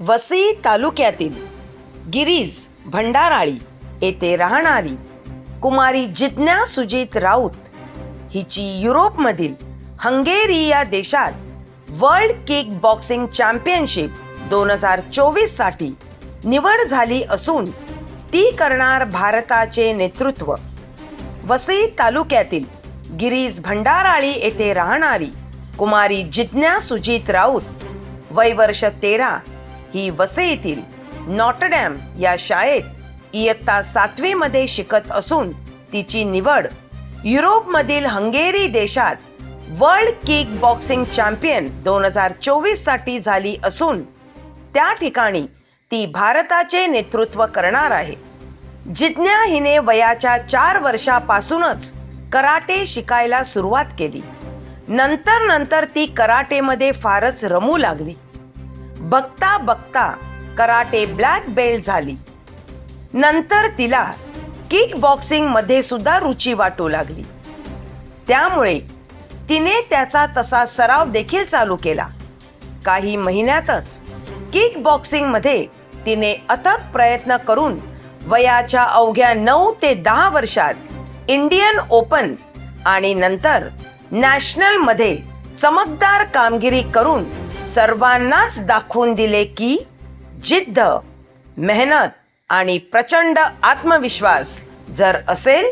वसई तालुक्यातील गिरीज भंडाराळी येथे राहणारी कुमारी जिज्ञा सुजित राऊत हिची युरोपमधील हंगेरी या देशात वर्ल्ड किक बॉक्सिंग चॅम्पियनशिप दोन हजार चोवीससाठी निवड झाली असून ती करणार भारताचे नेतृत्व. वसई तालुक्यातील गिरीज भंडाराळी येथे राहणारी कुमारी जिज्ञा सुजित राऊत वय वर्ष तेरा ही वसईतील नॉटडॅम या शाळेत इयत्ता सातवीमध्ये शिकत असून तिची निवड युरोपमधील हंगेरी देशात वर्ल्ड किक बॉक्सिंग चॅम्पियन दोन हजार चोवीससाठी झाली असून त्या ठिकाणी ती भारताचे नेतृत्व करणार आहे. जिज्ञा हिने वयाच्या चार वर्षापासूनच कराटे शिकायला सुरुवात केली. नंतर नंतर ती कराटेमध्ये फारच रमू लागली. बघता बघता कराटे ब्लॅक बेल्ट झाली. नंतर तिला किक बॉक्सिंगमध्ये सुद्धा रुची वाटू लागली. त्यामुळे तिने त्याचा तसा सराव देखील चालू केला. काही महिन्यातच किक बॉक्सिंगमध्ये तिने अथक प्रयत्न करून वयाच्या अवघ्या नऊ ते दहा वर्षात इंडियन ओपन आणि नंतर नॅशनलमध्ये चमकदार कामगिरी करून सर्वांनाच दाखवून दिले की जिद्द मेहनत आणि प्रचंड आत्मविश्वास जर असेल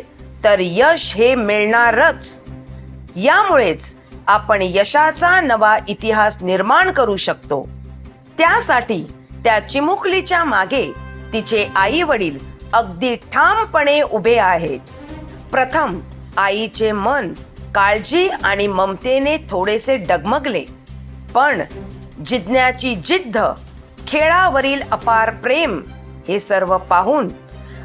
तर यश हे मिळणारच. यामुळेच आपण यशाचा नवा इतिहास निर्माण करू शकतो. त्यासाठी त्या चिमुकलीच्या मागे तिचे आई वडील अगदी ठामपणे उभे आहेत. प्रथम आईचे मन काळजी आणि ममतेने थोडेसे डगमगले. पण जिज्ञाची जिद्द खेळावरील अपार प्रेम हे सर्व पाहून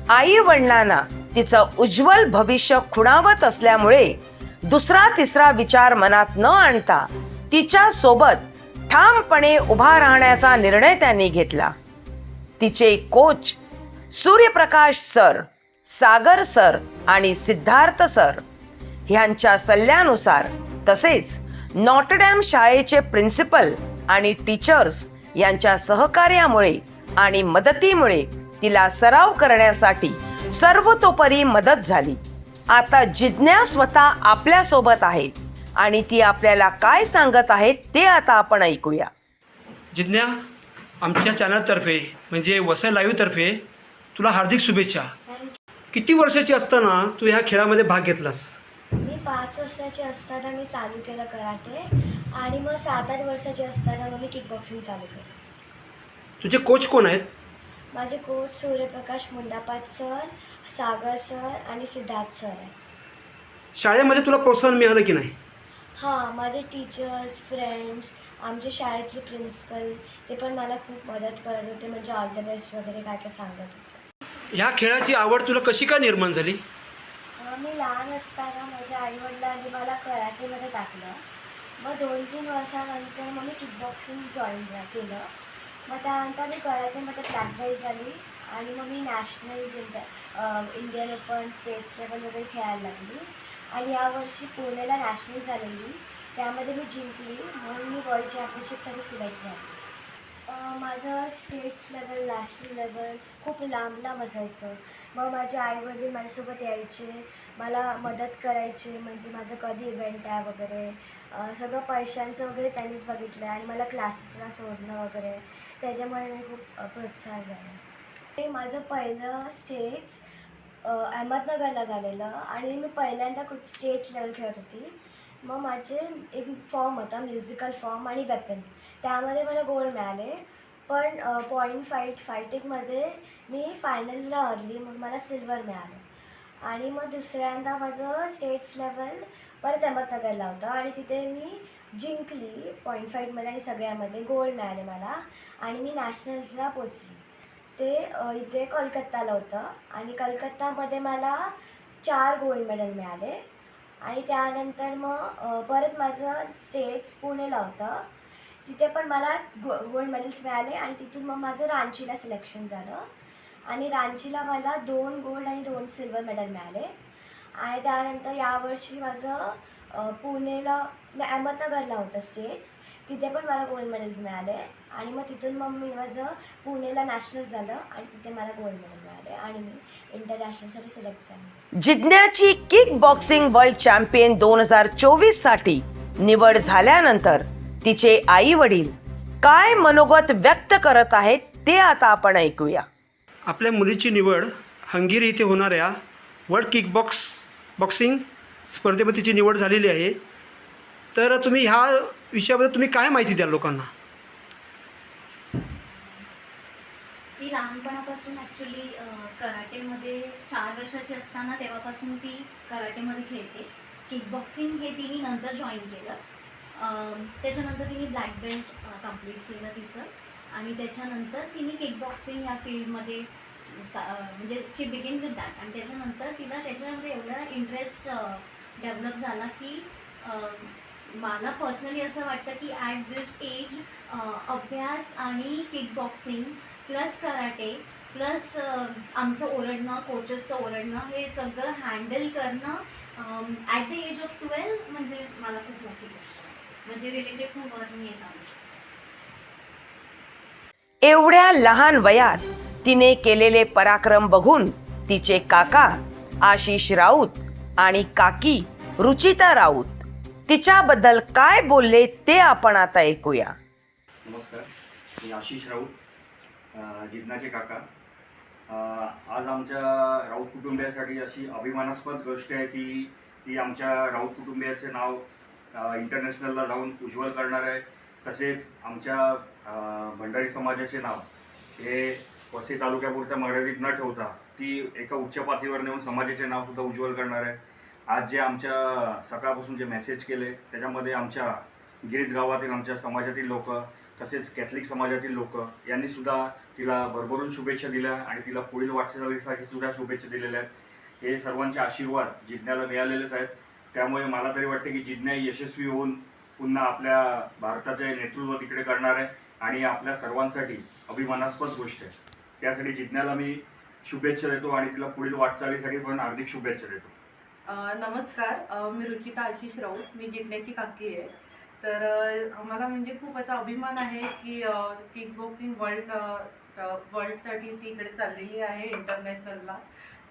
आई वडिलांना तिचं उज्ज्वल भविष्य खुणावत असल्यामुळे दुसरा तिसरा विचार मनात न आणता तिच्या सोबत ठामपणे उभा राहण्याचा निर्णय त्यांनी घेतला. तिचे कोच सूर्यप्रकाश सर सागर सर आणि सिद्धार्थ सर ह्यांच्या सल्ल्यानुसार तसेच नॉटडॅम शाळेचे प्रिन्सिपल आणि टीचर्स यांच्या सहकार्यामुळे आणि मदतीमुळे तिला सराव करण्यासाठी सर्वतोपरी मदत झाली. आता जिज्ञा स्वतः आपल्यासोबत आहे आणि ती आपल्याला काय सांगत आहेत ते आता आपण ऐकूया. जिज्ञा आमच्या चॅनलतर्फे म्हणजे वसई लाईव्हतर्फे तुला हार्दिक शुभेच्छा. किती वर्षाची असताना तू ह्या खेळामध्ये भाग घेतलास? पाच वर्षाची असताना मी चालू केलं कराटे आणि मग सात आठ वर्षाची असताना मग मी किक बॉक्सिंग चालू केलं. तुझे कोच कोण आहेत? माझे कोच सूर्यप्रकाश मुंडापाट सर सागर सर आणि सिद्धार्थ सर आहे शाळेमध्ये तुला प्रोत्साहन मिळालं की नाही? हां माझे टीचर्स फ्रेंड्स आमचे शाळेतले प्रिन्सिपल ते पण मला खूप मदत करत होते म्हणजे ऑल द बेस्ट वगैरे काय काय सांगत होते. ह्या खेळाची आवड तुला कशी काय निर्माण झाली? मी लहान असताना माझ्या आईवडिलांनी मला कराटेमध्ये टाकलं. मग दोन तीन वर्षानंतर मग मी किकबॉक्सिंग जॉईन केलं. मग त्यानंतर मी कराटेमध्ये ब्लॅक बेल्ट झाली आणि मग मी nationals inter Indian open states level वगैरे खेळायला लागली. आणि यावर्षी पुण्याला नॅशनल झालेली त्यामध्ये मी जिंकली. म्हणून मी वर्ल्ड चॅम्पियनशिपसाठी सिलेक्ट झाली. माझं स्टेट्स लेवल नॅशनल लेवल खूप लांब लांब असायचं. मग माझे आईवडील माझ्यासोबत यायचे. मला मदत करायचे म्हणजे माझं कधी इव्हेंट आहे वगैरे. सगळं पैशांचं वगैरे त्यांनीच बघितलं आणि मला क्लासेसला सोडणं वगैरे. त्याच्यामुळे मी खूप प्रोत्साहन झालं. ते माझं पहिलं स्टेट्स अहमदनगरला झालेलं आणि मी पहिल्यांदा खूप स्टेट्स लेवल खेळत होती. मग माझे एक फॉर्म होता म्युझिकल फॉर्म आणि वेपन त्यामध्ये मला गोल्ड मिळाले. पण पॉईंट फाईट फायटिंगमध्ये मी फायनल्सला हरली मग मला सिल्वर मिळालं. आणि मग दुसऱ्यांदा माझं स्टेट्स लेवल परत अहमदनगरला होतं. आणि तिथे मी जिंकली पॉईंट फाईटमध्ये आणि सगळ्यामध्ये. गोल्ड मिळाले मला. आणि मी नॅशनल्सला पोचली. ते इथे कलकत्ताला होतं. आणि कलकत्तामध्ये मला चार गोल्ड मेडल मिळाले. आणि त्यानंतर मग परत माझं स्टेट्स पुणेला होतं. तिथे पण मला गो गोल्ड मेडल्स मिळाले आणि तिथून मग माझं रांचीला सिलेक्शन झालं. आणि रांचीला मला दोन गोल्ड आणि दोन सिल्वर मेडल मिळाले. आणि त्यानंतर यावर्षी माझं पुणेला नाही, अहमदनगरला होतं स्टेट्स. तिथे पण मला गोल्ड मेडल्स मिळाले. आणि मग तिथून मग मी माझं पुणेला नॅशनल झालं आणि तिथे मला गोल्ड मेडल मिळाले आणि मी इंटरनॅशनलसाठी सिलेक्ट झाले. जिज्ञाची किक बॉक्सिंग वर्ल्ड चॅम्पियन दोन हजार चोवीससाठी निवड झाल्यानंतर तिचे आई वडील काय मनोगत व्यक्त करत आहेत ते आता आपण ऐकूया. आपल्या मुलीची निवड हंगेरी इथे होणाऱ्या वर्ल्ड किक बॉक्स बॉक्सिंग स्पर्धेमध्ये तिची निवड झालेली आहे तर तुम्ही ह्या विषयाबद्दल तुम्ही काय माहिती द्याल लोकांना? ती लहानपणापासून ॲक्च्युली कराटेमध्ये चार वर्षाची असताना तेव्हापासून ती कराटेमध्ये खेळते. किकबॉक्सिंग हे तिने नंतर जॉईन केलं. त्याच्यानंतर तिने ब्लॅक बेल्ट कंप्लीट केलं तिचं. आणि त्याच्यानंतर तिने किकबॉक्सिंग या फील्डमध्ये म्हणजे शी बिगिन विथ दॅट आणि त्याच्यानंतर तिला त्याच्यामध्ये एवढा इंटरेस्ट डेव्हलप झाला की मला पर्सनली असं वाटतं की ॲट दिस एज अभ्यास आणि किकबॉक्सिंग प्लस कराटे प्लस आमचं ओरडणं कोचेसचं ओरडणं हे सगळं हँडल करणं at the age of twelve म्हणजे मला खूप मोठी गोष्ट म्हणजे रिलेटेड खूप वर मी हे सांगू शकतो. एवढ्या लहान वयात तिने केलेले पराक्रम बघून तिचे काका आशिष राऊत आणि काकी रुचिता राऊत तिच्याबद्दल काय बोलले ते आपण आता ऐकूया. नमस्कार मी आशिष राऊत अ, जिज्ञाचे काका. आज आमच्या राऊत कुटुंबियासाठी अशी अभिमानास्पद गोष्ट आहे की ती आमच्या राऊत कुटुंबियाचे नाव इंटरनॅशनलला जाऊन उज्ज्वल करणार आहे. तसेच आमच्या भंडारी समाजाचे नाव हे वसई तालुक्यापुरत्या मर्यादित न ठेवता ती एका उच्च पातळीवर नेऊन समाजाचे नाव सुद्धा उज्ज्वल करणार आहे. आज जे आमच्या सकाळपासून जे मेसेज केले त्याच्यामध्ये आमच्या गिरीज गावातील आमच्या समाजातील लोक तसेच कॅथलिक समाजातील लोक यांनी सुद्धा तिला भरभरून शुभेच्छा दिल्या आणि तिला पुढील वाटचालीसाठी सुद्धा शुभेच्छा दिलेल्या आहेत. हे सर्वांचे आशीर्वाद जिज्ञाला मिळालेलेच आहेत. त्यामुळे मला तरी वाटते की जिज्ञा यशस्वी होऊन पुन्हा आपल्या भारताचे नेतृत्व तिकडे करणार आहे आणि आपल्या सर्वांसाठी अभिमानास्पद गोष्ट आहे. त्यासाठी जिज्ञाला मी शुभेच्छा देतो आणि तिला पुढील वाटचालीसाठी पण हार्दिक शुभेच्छा देतो. नमस्कार. मी रुचिता आशिष राऊत. मी जिज्ञाची काकी आहे. तर मला म्हणजे खूप असा अभिमान आहे की किक बॉक्सिंग वर्ल्ड वर्ल्डसाठी ती इकडे चाललेली आहे इंटरनॅशनलला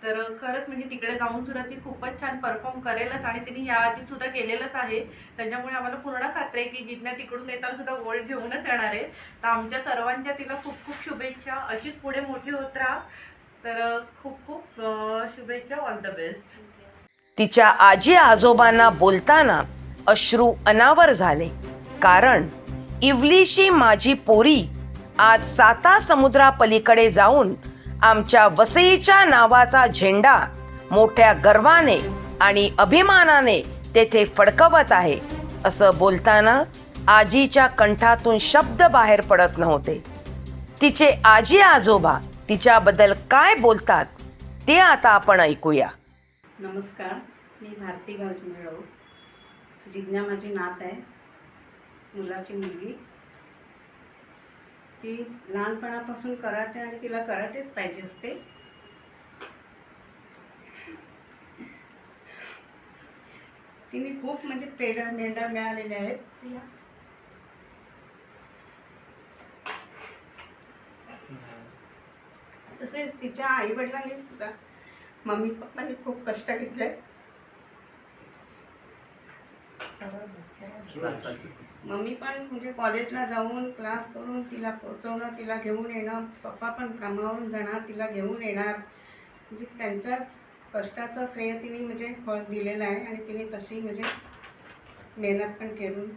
तर खरंच म्हणजे तिकडे जाऊन सुद्धा ती खूपच छान परफॉर्म करेलच आणि तिने याआधी सुद्धा केलेलंच आहे. त्याच्यामुळे आम्हाला पूर्ण खात्री आहे की जिज्ञा तिकडून येताना सुद्धा गोल्ड घेऊनच येणार आहे. तर आमच्या सर्वांच्या तिला खूप खूप शुभेच्छा. अशीच पुढे मोठी होत राहा. तर खूप खूप शुभेच्छा. ऑल द बेस्ट तिच्या आजी आजोबांना बोलताना अश्रू अनावर झाले. कारण इवलीशी माझी पोरी आज साता समुद्रापलीकडे जाऊन आमच्या वसईच्या नावाचा झेंडा मोठ्या गर्वाने आणि अभिमानाने तेथे फडकवत आहे. असं बोलताना आजीच्या कंठातून शब्द बाहेर पडत नव्हते. तिचे आजी आजोबा तिच्याबद्दल काय बोलतात ते आता आपण ऐकूया. नमस्कार मी भारती गावचंद्र मिळव जिज्ञा माझी नात आहे. मुलाची मुलगी. ती लहानपणापासून कराटे आणि तिला कराटेच पाहिजे असते. तिने खूप म्हणजे पेढा मेंढा मिळालेले आहेत. तिला. तसेच तिच्या आईवडिलांनी सुद्धा मम्मी पप्पांनी खूप कष्ट घेतले मम्मी पण म्हणजे कॉलेजला जाऊन क्लास करून तिला पोचवणं तिला घेऊन येणं पप्पा पण कामावरून जाणार तिला घेऊन येणार. म्हणजे त्यांच्याच कष्टाचं श्रेय तिने म्हणजे फळ दिलेलं आहे आणि तिने तशी म्हणजे मेहनत पण करून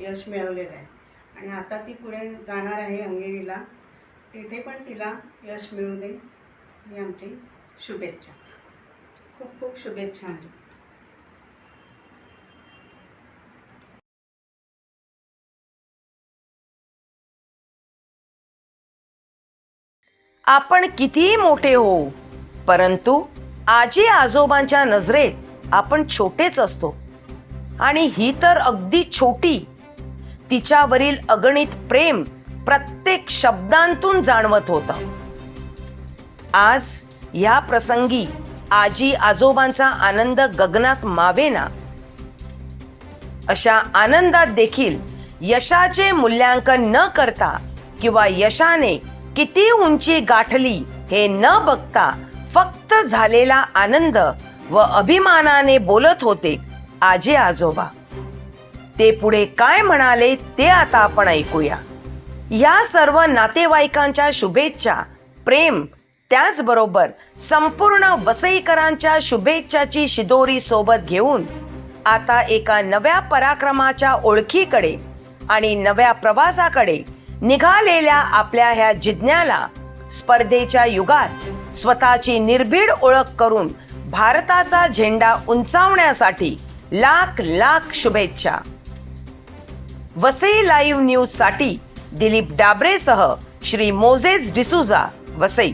यश मिळवलेलं आहे. आणि आता ती पुढे जाणार आहे हंगेरीला तिथे पण तिला यश मिळू दे. ही आमची शुभेच्छा. खूप खूप शुभेच्छा आमची. आपण कितीही मोठे हो परंतु आजी आजोबांच्या नजरेत आपण छोटेच असतो. आणि ही तर अगदी छोटी तिच्यावरील अगणित प्रेम प्रत्येक शब्दांतून जाणवत होतं. आज या प्रसंगी आजी आजोबांचा आनंद गगनात मावेना अशा आनंदात देखील यशाचे मूल्यांकन न करता किंवा यशाने किती उंची गाठली हे न बघता फक्त झालेला आनंद व अभिमानाने बोलत होते आजी आजोबा. ते पुढे काय म्हणाले ते आता आपण ऐकूया. या सर्व नातेवाईकांच्या शुभेच्छा प्रेम त्याचबरोबर संपूर्ण वसईकरांच्या शुभेच्छाची शिदोरी सोबत घेऊन आता एका नव्या पराक्रमाच्या ओळखीकडे आणि नव्या प्रवासाकडे निघालेल्या आपल्या ह्या जिज्ञाला स्पर्धेच्या युगात स्वतःची निर्भीड ओळख करून भारताचा झेंडा उंचावण्यासाठी लाख लाख शुभेच्छा. वसई लाईव्ह न्यूजसाठी दिलीप डाबरेसह श्री मोझेस डिसुजा वसई.